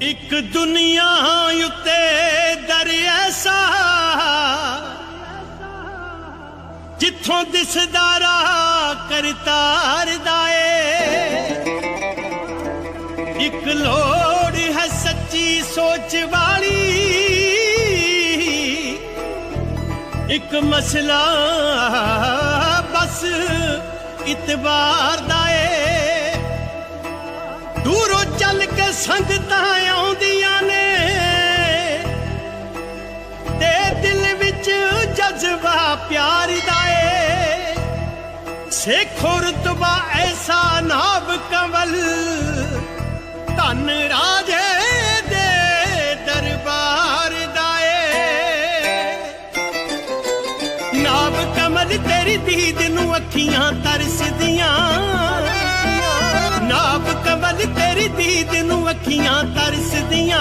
ਇੱਕ ਦੁਨੀਆ ਉੱਤੇ ਦਰਿਆ ਐਸਾ ਜਿੱਥੋਂ ਦਿਸਦਾ ਰਾਹ ਕਰਤਾਰ ਦਾ ਏ। ਇੱਕ ਲੋੜ ਹੈ ਸੱਚੀ ਸੋਚ ਵਾਲੀ। ਇੱਕ ਮਸਲਾ ਬਸ ਇਤਬਾਰ ਦਾ ਏ। ਦੂਰੋਂ ਚੱਲ ਸੰਗਤਾਂ ਆਉਂਦੀਆਂ ਨੇ। ਤੇ ਦਿਲ ਵਿੱਚ ਜਜ਼ਬਾ ਪਿਆਰ ਦਾ ਏ। ਸੇਖੋ ਰਤਬਾ ਐਸਾ ਨਾਬ ਕਮਲ ਧੰਨ ਰਾਜੇ ਦੇ ਦਰਬਾਰ ਦਾ ਏ। ਨਾਬ ਕਮਲ ਤੇਰੀ ਦੀਦ ਨੂੰ ਅੱਖੀਆਂ ਤਰ ਦੀਦ ਨੂੰ ਅੱਖੀਆਂ ਤਰਸਦੀਆਂ।